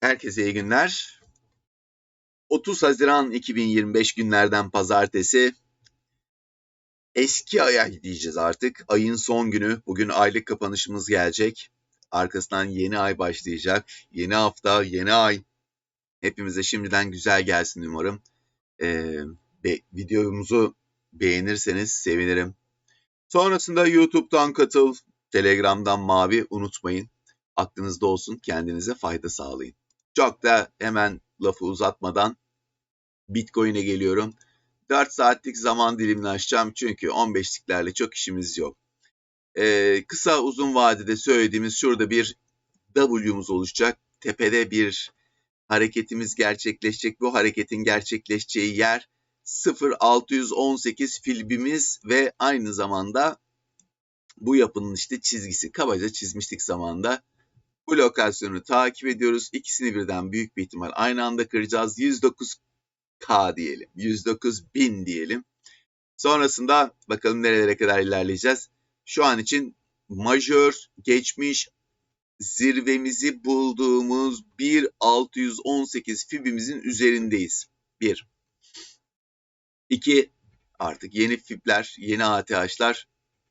Herkese iyi günler. 30 Haziran 2025 günlerden pazartesi. Eski aya gideceğiz artık. Ayın son günü. Bugün aylık kapanışımız gelecek. Arkasından yeni ay başlayacak. Yeni hafta, yeni ay. Hepimize şimdiden güzel gelsin umarım. Ee, be, videomuzu beğenirseniz sevinirim. Sonrasında YouTube'dan katıl, Telegram'dan mavi unutmayın. Aklınızda olsun, kendinize fayda sağlayın. Çok da hemen lafı uzatmadan Bitcoin'e geliyorum. 4 saatlik zaman dilimini açacağım çünkü 15'liklerle çok işimiz yok. Ee, kısa uzun vadede söylediğimiz şurada bir W'muz oluşacak. Tepede bir hareketimiz gerçekleşecek. Bu hareketin gerçekleşeceği yer 0618 filbimiz ve aynı zamanda bu yapının işte çizgisi kabaca çizmiştik zamanda. Bu lokasyonu takip ediyoruz. İkisini birden büyük bir ihtimal aynı anda kıracağız. 109K diyelim. 109.000 diyelim. Sonrasında bakalım nerelere kadar ilerleyeceğiz. Şu an için majör geçmiş zirvemizi bulduğumuz 1.618 fibimizin üzerindeyiz. 1. 2. Artık yeni fibler, yeni ATH'lar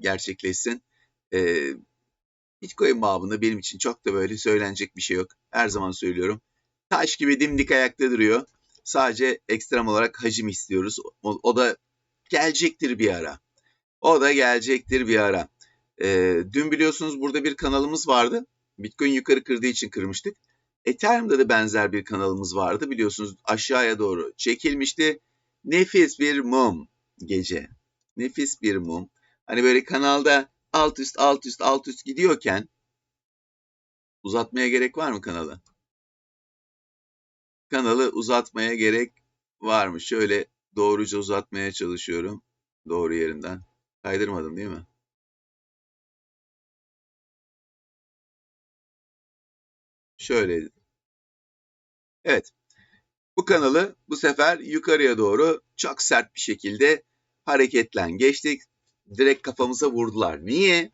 gerçekleşsin. Ee, Bitcoin babında benim için çok da böyle söylenecek bir şey yok. Her zaman söylüyorum. Taş gibi dimdik ayakta duruyor. Sadece ekstrem olarak hacim istiyoruz. O, o da gelecektir bir ara. O da gelecektir bir ara. Ee, dün biliyorsunuz burada bir kanalımız vardı. Bitcoin yukarı kırdığı için kırmıştık. Ethereum'da da benzer bir kanalımız vardı. Biliyorsunuz aşağıya doğru çekilmişti. Nefis bir mum gece. Nefis bir mum. Hani böyle kanalda alt üst alt üst alt üst gidiyorken uzatmaya gerek var mı kanalı? Kanalı uzatmaya gerek var mı? Şöyle doğruca uzatmaya çalışıyorum. Doğru yerinden. Kaydırmadım değil mi? Şöyle. Evet. Bu kanalı bu sefer yukarıya doğru çok sert bir şekilde hareketlen geçtik direkt kafamıza vurdular. Niye?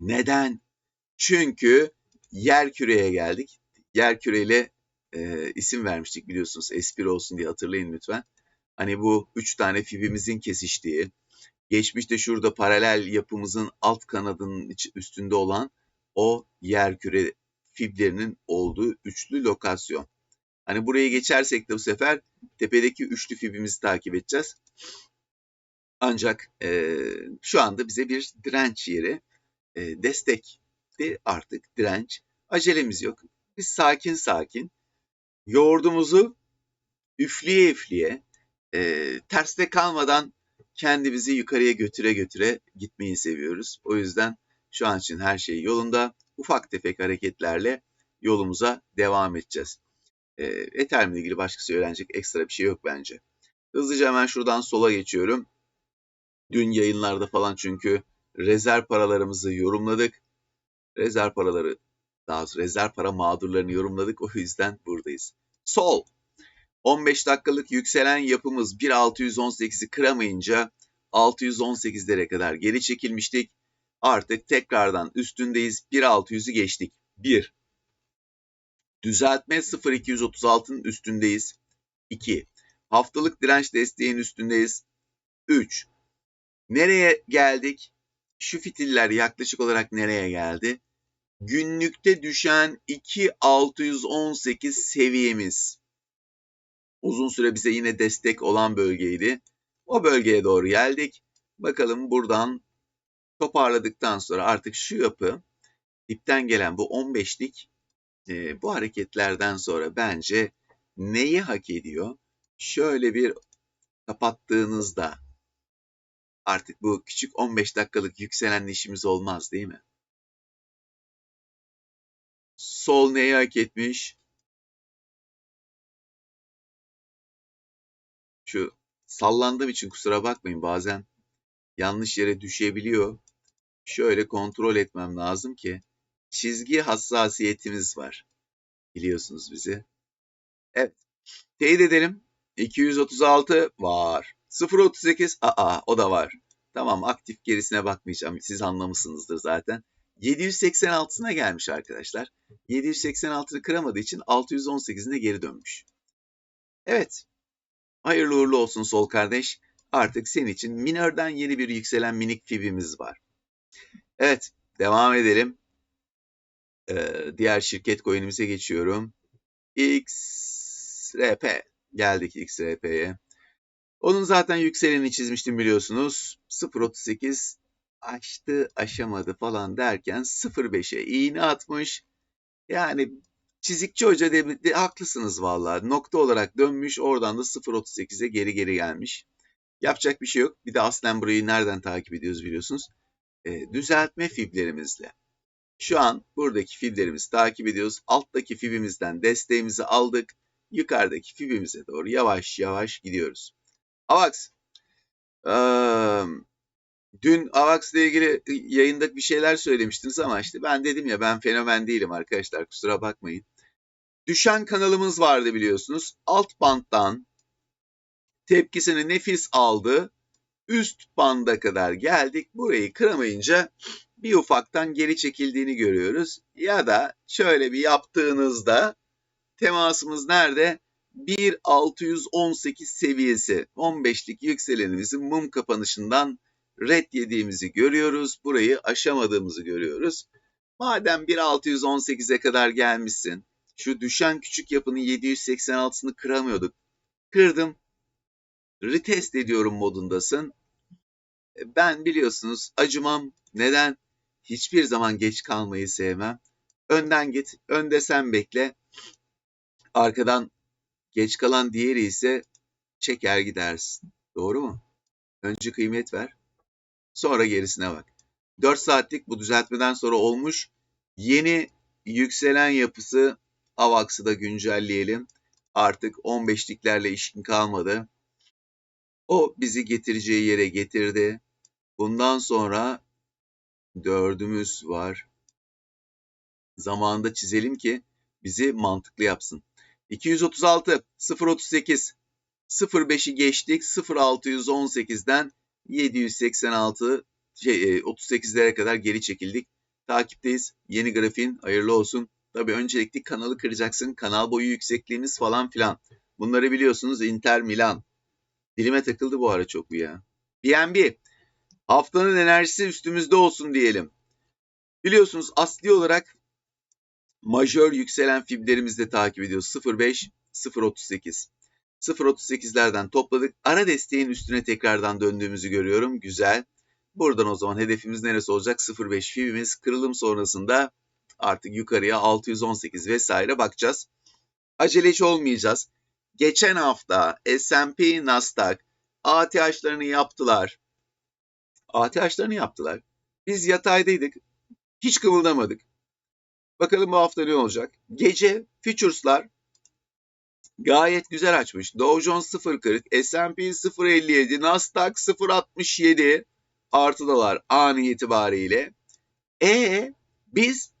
Neden? Çünkü yer küreye geldik. Yer küreyle e, isim vermiştik biliyorsunuz. Espri olsun diye hatırlayın lütfen. Hani bu üç tane fibimizin kesiştiği, geçmişte şurada paralel yapımızın alt kanadının üstünde olan o yer küre fiblerinin olduğu üçlü lokasyon. Hani burayı geçersek de bu sefer tepedeki üçlü fibimizi takip edeceğiz. Ancak e, şu anda bize bir direnç yeri e, destekti artık direnç. Acelemiz yok. Biz sakin sakin yoğurdumuzu üfleye üfleye e, terste kalmadan kendimizi yukarıya götüre götüre gitmeyi seviyoruz. O yüzden şu an için her şey yolunda. Ufak tefek hareketlerle yolumuza devam edeceğiz. E, Ethereum ile ilgili başka söylenecek ekstra bir şey yok bence. Hızlıca hemen şuradan sola geçiyorum. Dün yayınlarda falan çünkü rezerv paralarımızı yorumladık. Rezerv paraları, daha doğrusu rezerv para mağdurlarını yorumladık. O yüzden buradayız. Sol. 15 dakikalık yükselen yapımız 1.618'i kıramayınca 618'lere kadar geri çekilmiştik. Artık tekrardan üstündeyiz. 1.600'ü geçtik. 1. Düzeltme 0.236'nın üstündeyiz. 2. Haftalık direnç desteğin üstündeyiz. 3. Nereye geldik? Şu fitiller yaklaşık olarak nereye geldi? Günlükte düşen 2618 seviyemiz. Uzun süre bize yine destek olan bölgeydi. O bölgeye doğru geldik. Bakalım buradan toparladıktan sonra artık şu yapı dipten gelen bu 15'lik e, bu hareketlerden sonra bence neyi hak ediyor? Şöyle bir kapattığınızda Artık bu küçük 15 dakikalık yükselen işimiz olmaz değil mi? Sol neyi hak etmiş? Şu sallandığım için kusura bakmayın bazen yanlış yere düşebiliyor. Şöyle kontrol etmem lazım ki çizgi hassasiyetimiz var. Biliyorsunuz bizi. Evet. Teyit edelim. 236 var. 0.38 aa o da var. Tamam aktif gerisine bakmayacağım. Siz anlamışsınızdır zaten. 786'sına gelmiş arkadaşlar. 786'ını kıramadığı için 618'ine geri dönmüş. Evet. Hayırlı uğurlu olsun sol kardeş. Artık senin için minörden yeni bir yükselen minik fibimiz var. Evet. Devam edelim. Ee, diğer şirket coin'imize geçiyorum. XRP. Geldik XRP'ye. Onun zaten yükseleni çizmiştim biliyorsunuz. 0.38 açtı aşamadı falan derken 0.5'e iğne atmış. Yani çizikçi hoca de, de haklısınız vallahi. Nokta olarak dönmüş oradan da 0.38'e geri geri gelmiş. Yapacak bir şey yok. Bir de aslen burayı nereden takip ediyoruz biliyorsunuz. E, düzeltme fiblerimizle. Şu an buradaki fiblerimizi takip ediyoruz. Alttaki fibimizden desteğimizi aldık. Yukarıdaki fibimize doğru yavaş yavaş gidiyoruz. AVAX. Ee, dün AVAX ile ilgili yayında bir şeyler söylemiştiniz ama işte ben dedim ya ben fenomen değilim arkadaşlar kusura bakmayın. Düşen kanalımız vardı biliyorsunuz. Alt banttan tepkisini nefis aldı. Üst banda kadar geldik. Burayı kıramayınca bir ufaktan geri çekildiğini görüyoruz. Ya da şöyle bir yaptığınızda temasımız nerede? 1618 seviyesi 15'lik yükselenimizin mum kapanışından red yediğimizi görüyoruz. Burayı aşamadığımızı görüyoruz. Madem 1618'e kadar gelmişsin, şu düşen küçük yapının 786'sını kıramıyorduk. Kırdım. Retest ediyorum modundasın. Ben biliyorsunuz acımam. Neden? Hiçbir zaman geç kalmayı sevmem. Önden git, önde sen bekle. Arkadan Geç kalan diğeri ise çeker gidersin. Doğru mu? Önce kıymet ver. Sonra gerisine bak. 4 saatlik bu düzeltmeden sonra olmuş. Yeni yükselen yapısı AVAX'ı da güncelleyelim. Artık 15'liklerle işin kalmadı. O bizi getireceği yere getirdi. Bundan sonra dördümüz var. Zamanında çizelim ki bizi mantıklı yapsın. 236, 038, 05'i geçtik. 0618'den 786 şey, 38'lere e, kadar geri çekildik. Takipteyiz. Yeni grafin hayırlı olsun. Tabii öncelikli kanalı kıracaksın. Kanal boyu yüksekliğimiz falan filan. Bunları biliyorsunuz Inter Milan. Dilime takıldı bu ara çok bu ya. BNB. Haftanın enerjisi üstümüzde olsun diyelim. Biliyorsunuz asli olarak majör yükselen fiblerimizde takip ediyoruz. 0.5, 0.38. 0.38'lerden topladık. Ara desteğin üstüne tekrardan döndüğümüzü görüyorum. Güzel. Buradan o zaman hedefimiz neresi olacak? 0.5 fibimiz kırılım sonrasında artık yukarıya 618 vesaire bakacağız. Aceleci olmayacağız. Geçen hafta S&P, Nasdaq ATH'larını yaptılar. ATH'larını yaptılar. Biz yataydaydık. Hiç kımıldamadık. Bakalım bu hafta ne olacak? Gece futures'lar gayet güzel açmış. Dow Jones 0.40, S&P 0.57, Nasdaq 0.67 artıdalar an itibariyle. E biz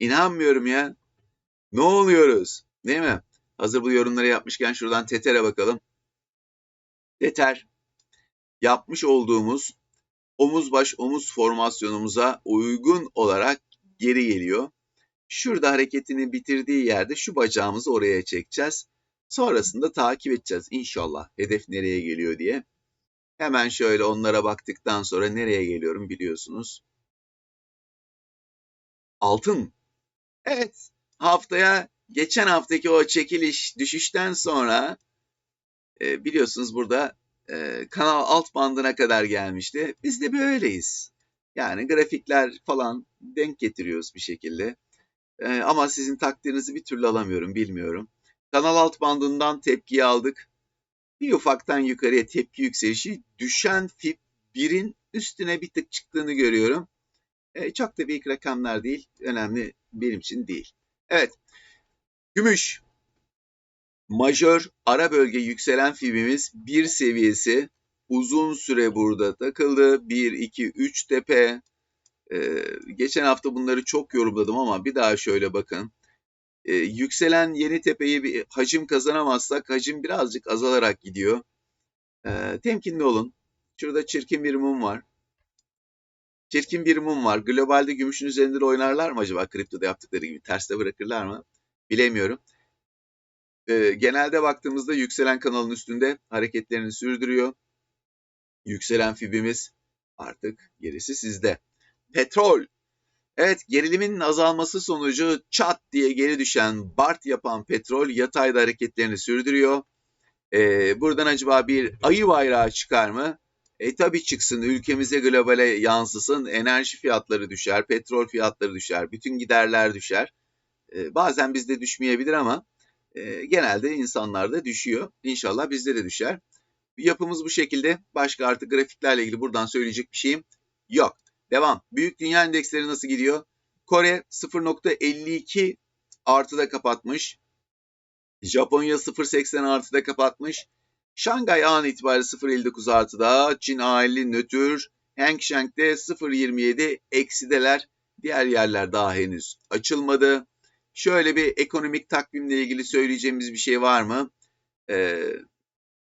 inanmıyorum ya. Ne oluyoruz? Değil mi? Hazır bu yorumları yapmışken şuradan Tether'e bakalım. Tether yapmış olduğumuz omuz baş omuz formasyonumuza uygun olarak geri geliyor. Şurada hareketini bitirdiği yerde şu bacağımızı oraya çekeceğiz. Sonrasında takip edeceğiz inşallah hedef nereye geliyor diye. Hemen şöyle onlara baktıktan sonra nereye geliyorum biliyorsunuz. Altın. Evet haftaya geçen haftaki o çekiliş düşüşten sonra e, biliyorsunuz burada e, kanal alt bandına kadar gelmişti. Biz de böyleyiz. Yani grafikler falan denk getiriyoruz bir şekilde. Ee, ama sizin takdirinizi bir türlü alamıyorum, bilmiyorum. Kanal alt bandından tepkiyi aldık. Bir ufaktan yukarıya tepki yükselişi düşen FIP 1'in üstüne bir tık çıktığını görüyorum. Ee, çok da büyük rakamlar değil. Önemli benim için değil. Evet. Gümüş. Majör ara bölge yükselen fibimiz bir seviyesi uzun süre burada takıldı. 1, 2, 3 tepe. Ee, geçen hafta bunları çok yorumladım ama bir daha şöyle bakın. Ee, yükselen yeni tepeyi bir hacim kazanamazsak hacim birazcık azalarak gidiyor. Ee, temkinli olun. Şurada çirkin bir mum var. Çirkin bir mum var. Globalde gümüşün üzerinde de oynarlar mı acaba kriptoda yaptıkları gibi? Terste bırakırlar mı? Bilemiyorum. Ee, genelde baktığımızda yükselen kanalın üstünde hareketlerini sürdürüyor. Yükselen fibimiz artık gerisi sizde. Petrol. Evet gerilimin azalması sonucu çat diye geri düşen BART yapan petrol yatayda hareketlerini sürdürüyor. Ee, buradan acaba bir ayı bayrağı çıkar mı? E tabii çıksın ülkemize globale yansısın enerji fiyatları düşer, petrol fiyatları düşer, bütün giderler düşer. E, bazen bizde düşmeyebilir ama e, genelde insanlarda düşüyor. İnşallah bizde de düşer. Yapımız bu şekilde. Başka artık grafiklerle ilgili buradan söyleyecek bir şeyim yok. Devam. Büyük dünya endeksleri nasıl gidiyor? Kore 0.52 artıda kapatmış. Japonya 0.80 artıda kapatmış. Şangay an itibariyle 0.59 artıda. Çin aile nötr. Hang Seng'de 0.27 eksideler. Diğer yerler daha henüz açılmadı. Şöyle bir ekonomik takvimle ilgili söyleyeceğimiz bir şey var mı? Ee,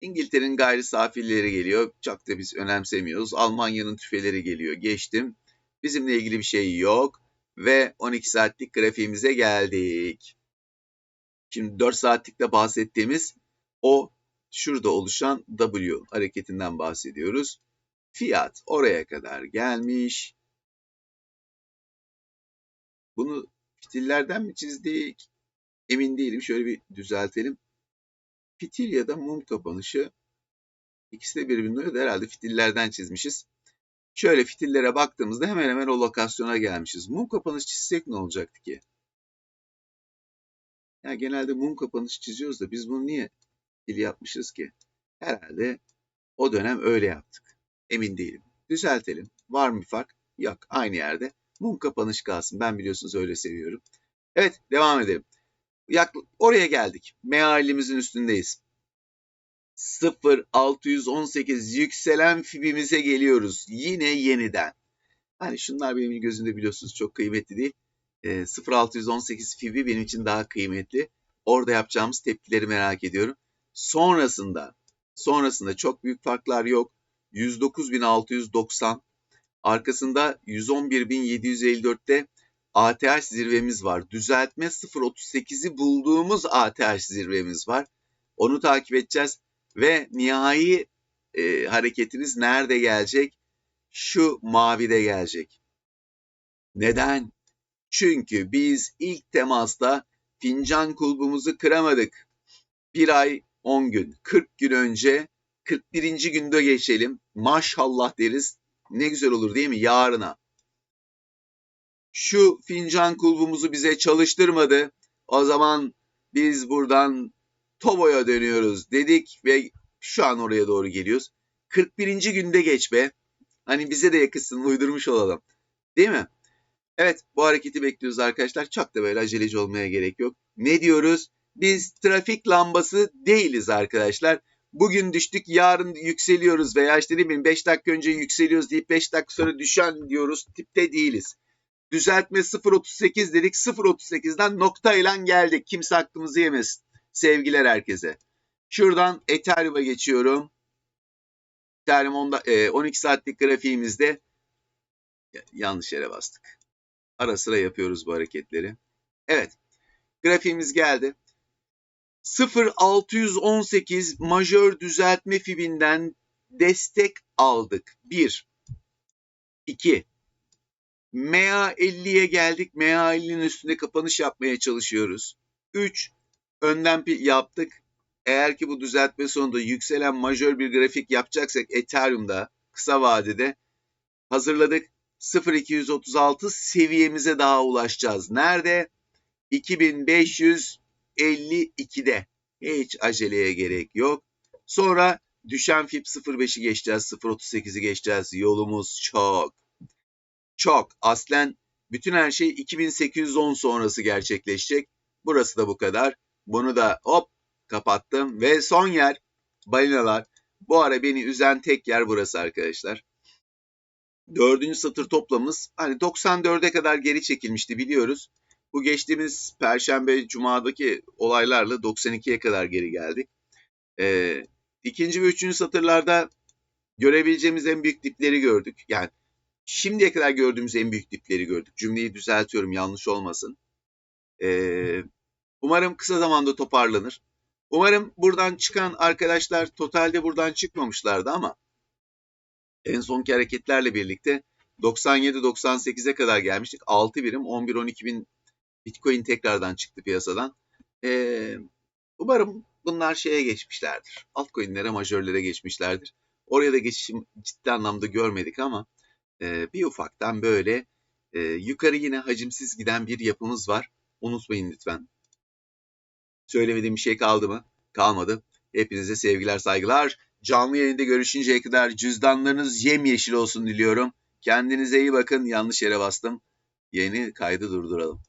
İngiltere'nin gayri safileri geliyor. Çok da biz önemsemiyoruz. Almanya'nın tüfeleri geliyor. Geçtim. Bizimle ilgili bir şey yok. Ve 12 saatlik grafiğimize geldik. Şimdi 4 saatlikte bahsettiğimiz o şurada oluşan W hareketinden bahsediyoruz. Fiyat oraya kadar gelmiş. Bunu fitillerden mi çizdik? Emin değilim. Şöyle bir düzeltelim. Fitil ya da mum kapanışı ikisi de birbirine uyuyor. Herhalde fitillerden çizmişiz. Şöyle fitillere baktığımızda hemen hemen o lokasyona gelmişiz. Mum kapanış çizsek ne olacaktı ki? Ya genelde mum kapanış çiziyoruz da biz bunu niye fitil yapmışız ki? Herhalde o dönem öyle yaptık. Emin değilim. Düzeltelim. Var mı bir fark? Yok. Aynı yerde. Mum kapanış kalsın. Ben biliyorsunuz öyle seviyorum. Evet devam edelim. Oraya geldik. Mealimizin üstündeyiz. 0618 yükselen fibimize geliyoruz. Yine yeniden. Hani şunlar benim gözümde biliyorsunuz çok kıymetli değil. E, 0618 fibi benim için daha kıymetli. Orada yapacağımız tepkileri merak ediyorum. Sonrasında sonrasında çok büyük farklar yok. 109.690 arkasında 111.754'te ATH zirvemiz var. Düzeltme 0.38'i bulduğumuz ATH zirvemiz var. Onu takip edeceğiz ve nihai e, hareketiniz nerede gelecek? Şu mavide gelecek. Neden? Çünkü biz ilk temasta fincan kulbumuzu kıramadık. Bir ay 10 gün, 40 gün önce 41. günde geçelim. Maşallah deriz. Ne güzel olur değil mi? Yarına. Şu fincan kulbumuzu bize çalıştırmadı. O zaman biz buradan Tobo'ya dönüyoruz dedik ve şu an oraya doğru geliyoruz. 41. günde geç be. Hani bize de yakışsın uydurmuş olalım. Değil mi? Evet bu hareketi bekliyoruz arkadaşlar. Çok da böyle aceleci olmaya gerek yok. Ne diyoruz? Biz trafik lambası değiliz arkadaşlar. Bugün düştük yarın yükseliyoruz veya işte değil mi 5 dakika önce yükseliyoruz deyip 5 dakika sonra düşen diyoruz tipte değiliz. Düzeltme 0.38 dedik 0.38'den nokta ile geldik. Kimse aklımızı yemesin. Sevgiler herkese. Şuradan Ethereum'a geçiyorum. Ethereum 12 saatlik grafiğimizde yanlış yere bastık. Ara sıra yapıyoruz bu hareketleri. Evet. Grafiğimiz geldi. 0618 majör düzeltme fibinden destek aldık. 1 2 MA50'ye geldik. MA50'nin üstünde kapanış yapmaya çalışıyoruz. 3 önden yaptık. Eğer ki bu düzeltme sonunda yükselen majör bir grafik yapacaksak Ethereum'da kısa vadede hazırladık. 0236 seviyemize daha ulaşacağız. Nerede? 2552'de. Hiç aceleye gerek yok. Sonra düşen FIP 05'i geçeceğiz, 0.38'i geçeceğiz. Yolumuz çok. Çok. Aslen bütün her şey 2810 sonrası gerçekleşecek. Burası da bu kadar. Bunu da hop kapattım ve son yer balinalar. Bu ara beni üzen tek yer burası arkadaşlar. Dördüncü satır toplamız hani 94'e kadar geri çekilmişti biliyoruz. Bu geçtiğimiz Perşembe Cuma'daki olaylarla 92'ye kadar geri geldik. Ee, ikinci ve üçüncü satırlarda görebileceğimiz en büyük dipleri gördük. Yani şimdiye kadar gördüğümüz en büyük dipleri gördük. Cümleyi düzeltiyorum yanlış olmasın. Ee, umarım kısa zamanda toparlanır. Umarım buradan çıkan arkadaşlar totalde buradan çıkmamışlardı ama en sonki hareketlerle birlikte 97-98'e kadar gelmiştik. 6 birim 11-12 bin Bitcoin tekrardan çıktı piyasadan. Ee, umarım bunlar şeye geçmişlerdir. Altcoin'lere, majörlere geçmişlerdir. Oraya da geçişim ciddi anlamda görmedik ama e, bir ufaktan böyle e, yukarı yine hacimsiz giden bir yapımız var. Unutmayın lütfen. Söylemediğim bir şey kaldı mı? Kalmadı. Hepinize sevgiler, saygılar. Canlı yayında görüşünceye kadar cüzdanlarınız yemyeşil olsun diliyorum. Kendinize iyi bakın. Yanlış yere bastım. Yeni kaydı durduralım.